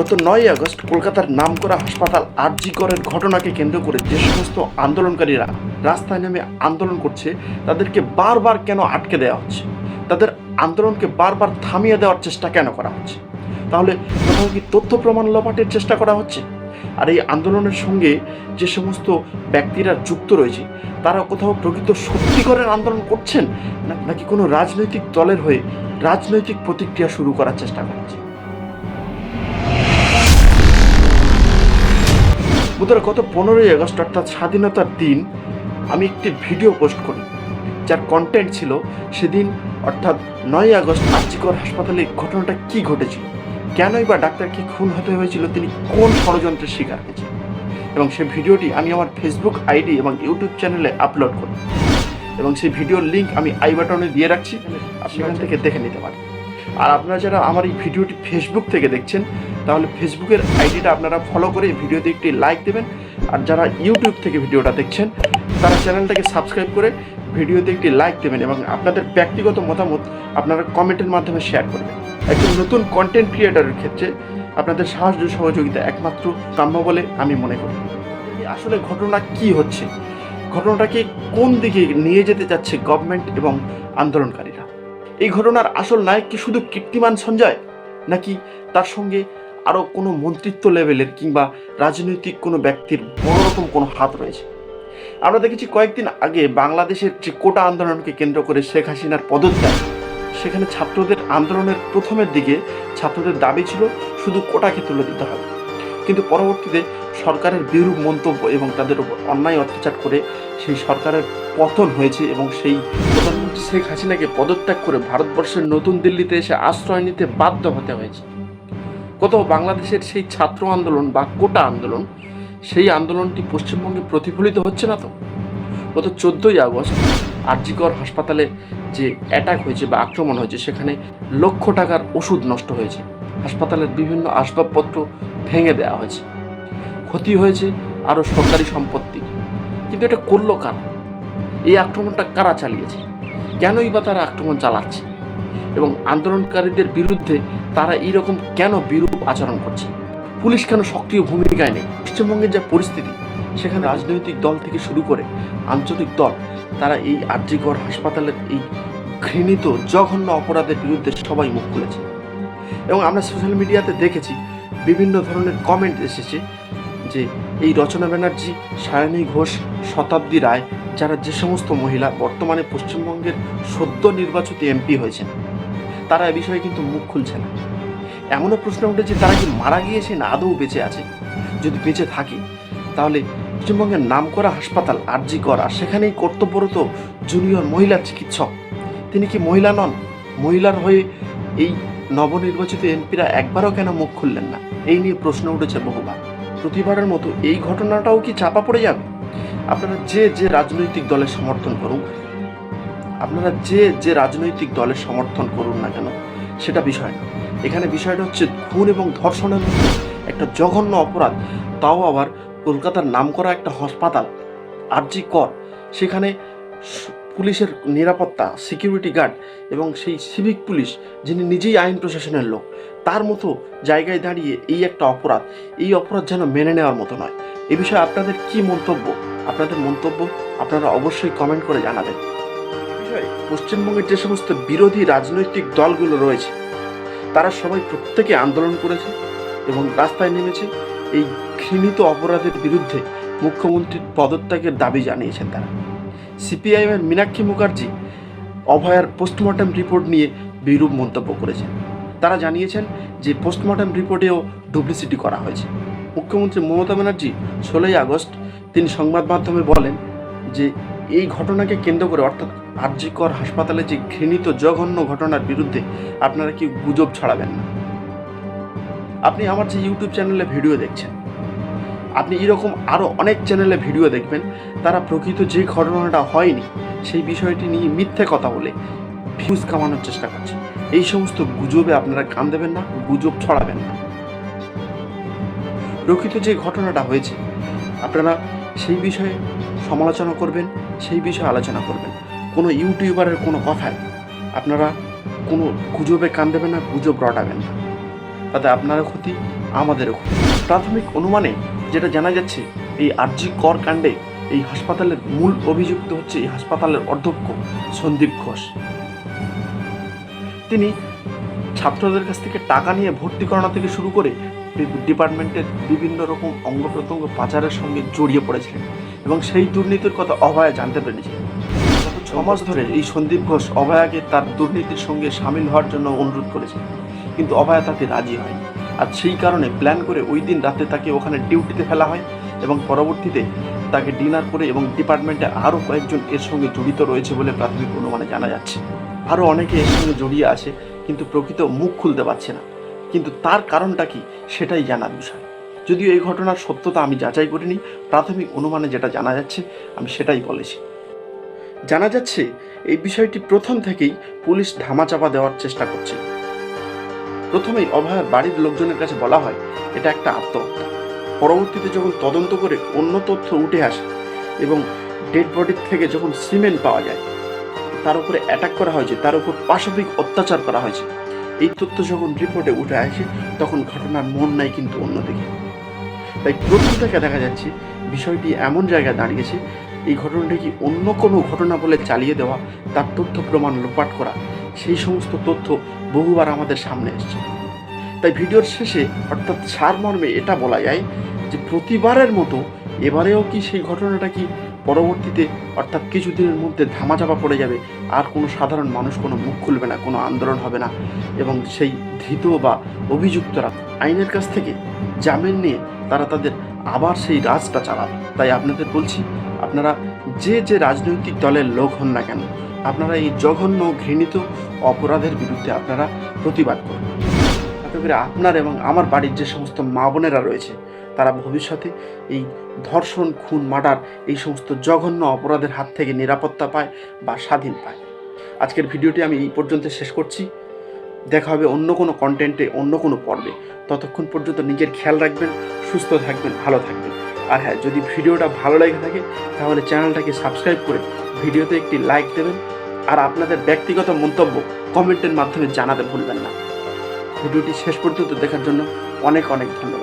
গত নয় আগস্ট কলকাতার নামকরা হাসপাতাল আরজি করের ঘটনাকে কেন্দ্র করে যে সমস্ত আন্দোলনকারীরা রাস্তায় নেমে আন্দোলন করছে, তাদেরকে বারবার কেন আটকে দেওয়া হচ্ছে? তাদের আন্দোলনকে বারবার থামিয়ে দেওয়ার চেষ্টা কেন করা হচ্ছে? তাহলে কোথাও কি তথ্য প্রমাণ লোপাটের চেষ্টা করা হচ্ছে? আর এই আন্দোলনের সঙ্গে যে সমস্ত ব্যক্তিরা যুক্ত রয়েছে তারা কোথাও প্রকৃত সত্যিকরের আন্দোলন করছেন? নাকি কোনো রাজনৈতিক দলের হয়ে রাজনৈতিক প্রতিক্রিয়া শুরু করার চেষ্টা করছে? বুধবার গত পনেরোই আগস্ট, অর্থাৎ স্বাধীনতার দিন, আমি একটি ভিডিও পোস্ট করি, যার কন্টেন্ট ছিল সেদিন, অর্থাৎ নয় আগস্ট আর্জিকর হাসপাতালে ঘটনাটা কি ঘটেছিল, কেনই বা ডাক্তার ডাক্তারকে খুন হতে হয়েছিল, তিনি কোন ষড়যন্ত্রের শিকার হয়েছে এবং সেই ভিডিওটি আমি আমার ফেসবুক আইডি এবং ইউটিউব চ্যানেলে আপলোড করি, এবং সেই ভিডিওর লিঙ্ক আমি আই বাটনে দিয়ে রাখছি সেখান থেকে দেখে নিতে পারেন। আর আপনারা যারা আমার এই ভিডিওটি ফেসবুক থেকে দেখছেন, তাহলে ফেসবুকের আইডিটা আপনারা ফলো করে এই ভিডিওতে একটি লাইক দেবেন। আর যারা ইউটিউব থেকে ভিডিওটা দেখছেন, তারা চ্যানেলটাকে সাবস্ক্রাইব করে ভিডিওতে একটি লাইক দেবেন এবং আপনাদের ব্যক্তিগত মতামত আপনারা কমেন্টের মাধ্যমে শেয়ার করবেন। একজন নতুন কন্টেন্ট ক্রিয়েটারের ক্ষেত্রে আপনাদের সাহায্য সহযোগিতা একমাত্র কাম্য বলে আমি মনে করি। আসলে ঘটনা কি হচ্ছে? ঘটনাটাকে কোন দিকে নিয়ে যেতে যাচ্ছে গভর্নমেন্ট এবং আন্দোলনকারীরা? এই ঘটনার আসল নায়ক কি শুধু কীর্তিমান সঞ্জয়? নাকি তার সঙ্গে আরও কোনো মন্ত্রিত্ব লেভেলের কিংবা রাজনৈতিক কোনো ব্যক্তির বড় রকম কোনো হাত রয়েছে? আমরা দেখেছি কয়েকদিন আগে বাংলাদেশের যে কোটা আন্দোলনকে কেন্দ্র করে শেখ হাসিনার পদত্যাগ। সেখানে ছাত্রদের আন্দোলনের প্রথমের দিকে ছাত্রদের দাবি ছিল শুধু কোটাকে তুলে দিতে হবে। কিন্তু পরবর্তীতে সরকারের বিরূপ মন্তব্য এবং তাদের উপর অন্যায় অত্যাচার করে সেই সরকারের পতন হয়েছে এবং সেই প্রধানমন্ত্রী শেখ হাসিনাকে পদত্যাগ করে ভারতবর্ষের নতুন দিল্লিতে এসে আশ্রয় নিতে বাধ্য হতে হয়েছে। কোথাও বাংলাদেশের সেই ছাত্র আন্দোলন বা কোটা আন্দোলন, সেই আন্দোলনটি পশ্চিমবঙ্গে প্রতিফলিত হচ্ছে না তো? গত চোদ্দোই আগস্ট আরজিকর হাসপাতালে যে অ্যাটাক হয়েছে বা আক্রমণ হয়েছে, সেখানে লক্ষ টাকার ওষুধ নষ্ট হয়েছে। হাসপাতালের বিভিন্ন আসবাবপত্র ভেঙে দেওয়া হয়েছে। ক্ষতি হয়েছে আরও সরকারি সম্পত্তি। কিন্তু এটা করল কারা? এই আক্রমণটা কারা চালিয়েছে? কেনই বা তারা আক্রমণ চালাচ্ছে? এবং আন্দোলনকারীদের বিরুদ্ধে তারা এইরকম কেন বিরূপ আচরণ করছে? পুলিশ কেন সক্রিয় ভূমিকায় নেই? পশ্চিমবঙ্গের যা পরিস্থিতি, সেখানে রাজনৈতিক দল থেকে শুরু করে আঞ্চলিক দল, তারা এই আর্যিকর হাসপাতালের এই ঘৃণিত, জঘন্য অপরাধের বিরুদ্ধে সবাই মুখ খুলেছে। এবং আমরা সোশ্যাল মিডিয়াতে দেখেছি বিভিন্ন ধরনের কমেন্ট এসেছে যে এই রচনা ব্যানার্জি সায়নী ঘোষ শতাব্দী রায়, যারা যে সমস্ত মহিলা বর্তমানে পশ্চিমবঙ্গের সদ্য নির্বাচিত এমপি হয়েছেন, তারা এ বিষয়ে কিন্তু মুখ খুলছে না। এমনও প্রশ্ন উঠেছে, তারা কি মারা গিয়েছে না আদৌ বেঁচে আছে? যদি বেঁচে থাকে, তাহলে পশ্চিমবঙ্গের নামকরা হাসপাতাল, আরজি করা সেখানেই কর্তব্যরত জুনিয়র মহিলা চিকিৎসক, তিনি কি মহিলা নন? মহিলার হয়ে এই নবনির্বাচিত এমপিরা একবারও কেন মুখ খুললেন না? এই নিয়ে প্রশ্ন উঠেছে বহুবার। প্রতিবারের মতো এই ঘটনাটাও কি চাপা পড়ে যাবে? আপনারা যে যে রাজনৈতিক দলের সমর্থন করুন, আপনারা যে যে রাজনৈতিক দলের সমর্থন করুন না কেন, সেটা বিষয় না এখানে বিষয়টা হচ্ছে খুন এবং ধর্ষণের একটা জঘন্য অপরাধ। তাও আবার কলকাতার নামকরা একটা হাসপাতাল, আরজি কর, সেখানে পুলিশের নিরাপত্তা সিকিউরিটি গার্ড এবং সেই সিভিক পুলিশ যিনি নিজেই আইন প্রশাসনের লোক, তার মতো জায়গায় দাঁড়িয়ে এই একটা অপরাধ, এই অপরাধ যেন মেনে নেওয়ার মতো নয়। এ বিষয়ে আপনাদের কি মন্তব্য? আপনাদের মন্তব্য আপনারা অবশ্যই কমেন্ট করে জানাবেন। পশ্চিমবঙ্গের যে সমস্ত বিরোধী রাজনৈতিক দলগুলো রয়েছে, তারা সবাই প্রত্যেকে আন্দোলন করেছে এবং রাস্তায় নেমেছে। এই ঘৃণিত অপরাধের বিরুদ্ধে মুখ্যমন্ত্রীর পদত্যাগের দাবি জানিয়েছেন তারা। সিপিআইএমের মীনাক্ষী মুখার্জি অভয়ার পোস্টমর্টম রিপোর্ট নিয়ে বিরূপ মন্তব্য করেছেন। তারা জানিয়েছেন যে পোস্টমর্টম রিপোর্টেও ডুপ্লিসিটি করা হয়েছে। মুখ্যমন্ত্রী মমতা ব্যানার্জি ষোলোই আগস্ট তিনি সংবাদ মাধ্যমে বলেন যে এই ঘটনাকে কেন্দ্র করে অর্থাৎ আরজিকর হাসপাতালে যে ঘৃণিত জঘন্য ঘটনার বিরুদ্ধে আপনারা কি গুজব ছড়াবেন না। আপনি আমার যে ইউটিউব চ্যানেলে ভিডিও দেখছেন আপনি এরকম আরও অনেক চ্যানেলে ভিডিও দেখবেন, তারা প্রকৃত যে ঘটনাটা হয়নি, সেই বিষয়টি নিয়ে মিথ্যে কথা বলে ভিউজ কামানোর চেষ্টা করছে। এই সমস্ত গুজবে আপনারা কান দেবেন না, গুজব ছড়াবেন না। প্রকৃত যে ঘটনাটা হয়েছে, আপনারা সেই বিষয়ে সমালোচনা করবেন, সেই বিষয়ে আলোচনা করবেন। কোনো ইউটিউবারের কোনো কথায় আপনারা কোনো গুজবে কান দেবেন না, গুজব রটাবেন না। তাতে আপনারও ক্ষতি, আমাদেরও ক্ষতি। প্রাথমিক অনুমানে যেটা জানা যাচ্ছে, এই আরজি কর কাণ্ডে এই হাসপাতালের মূল অভিযুক্ত হচ্ছে এই হাসপাতালের অধ্যক্ষ সন্দীপ ঘোষ। তিনি ছাত্রদের কাছ থেকে টাকা নিয়ে ভর্তি করানো থেকে শুরু করে ডিপার্টমেন্টের বিভিন্ন রকম অঙ্গ প্রত্যঙ্গ পাচারের সঙ্গে জড়িয়ে পড়েছিলেন এবং সেই দুর্নীতির কথা অভয়া জানতে পেরেছিলেন গত ছ মাস ধরে এই সন্দীপ ঘোষ অভয়াকে তার দুর্নীতির সঙ্গে সামিল হওয়ার জন্য অনুরোধ করেছেন কিন্তু অভয়া তাতে রাজি হয়নি। আর সেই কারণে প্ল্যান করে ওই দিন রাতে তাকে ওখানে ডিউটিতে ফেলা হয় এবং পরবর্তীতে তাকে ডিনার করে এবং ডিপার্টমেন্টে আরও কয়েকজন এর সঙ্গে জড়িত রয়েছে বলে প্রাথমিক অনুমানে জানা যাচ্ছে। আরও অনেকে এর সঙ্গে জড়িয়ে আছে কিন্তু প্রকৃত মুখ খুলতে পারছে না। কিন্তু তার কারণটা কি সেটাই জানার বিষয়। যদিও এই ঘটনার সত্যতা আমি যাচাই করিনি, প্রাথমিক অনুমানে যেটা জানা যাচ্ছে, আমি সেটাই বলেছি। জানা যাচ্ছে, এই বিষয়টি প্রথম থেকেই পুলিশ ধামাচাপা দেওয়ার চেষ্টা করছে। প্রথমেই অভয়ার বাড়ির লোকজনের কাছে বলা হয়, এটা একটা আত্মহত্যা। পরবর্তীতে যখন তদন্ত করে অন্য তথ্য উঠে আসে এবং ডেড বডির থেকে যখন সিমেন্ট পাওয়া যায়, তার উপরে অ্যাটাক করা হয়েছে, তার উপর পাশবিক অত্যাচার করা হয়েছে। এই তথ্য যখন রিপোর্টে উঠে আসে, তখন ঘটনার মন নাই কিন্তু অন্যদিকে। তাই প্রথম থেকে দেখা যাচ্ছে, বিষয়টি এমন জায়গায় দাঁড়িয়েছে, এই ঘটনাটি কি অন্য কোনো ঘটনা বলে চালিয়ে দেওয়া, তার তথ্য প্রমাণ লোপাট করা সেই সমস্ত তথ্য বহুবার আমাদের সামনে এসছে। তাই ভিডিওর শেষে, অর্থাৎ সারমর্মে এটা বলা যায় যে প্রতিবারের মতো এবারেও কি সেই ঘটনাটা কি পরবর্তীতে, অর্থাৎ কিছুদিনের মধ্যে ধামাচাপা পড়ে যাবে? আর কোনো সাধারণ মানুষ কোনো মুখ খুলবে না, কোনো আন্দোলন হবে না। এবং সেই ধৃত বা অভিযুক্তরা আইনের কাছ থেকে জামিন নিয়ে তারা তাদের আবার সেই রাজটা চালাবে। তাই আপনাদের বলছি, আপনারা যে যে রাজনৈতিক দলের লোক হন না কেন আপনারা এই জঘন্য ঘৃণিত অপরাধের বিরুদ্ধে আপনারা প্রতিবাদ করুন। তাতে করে আপনার এবং আমার বাড়ির যে সমস্ত মা বোনেরা রয়েছে, তারা ভবিষ্যতে এই ধর্ষণ, খুন, মার্ডার এই সমস্ত জঘন্য অপরাধের হাত থেকে নিরাপত্তা পায় বা স্বাধীন পায়। আজকের ভিডিওটি আমি এই পর্যন্ত শেষ করছি। দেখা হবে অন্য কোনো কন্টেন্টে অন্য কোনো পর্বে। ততক্ষণ পর্যন্ত নিজের খেয়াল রাখবেন, সুস্থ থাকবেন, ভালো থাকবেন। আর হ্যাঁ যদি ভিডিওটা ভালো লেগে থাকে, তাহলে চ্যানেলটাকে সাবস্ক্রাইব করে ভিডিওতে একটি লাইক দেবেন আর আপনাদের ব্যক্তিগত মন্তব্য কমেন্টের মাধ্যমে জানাতে ভুলবেন না। ভিডিওটি শেষ পর্যন্ত দেখার জন্য অনেক অনেক ধন্যবাদ।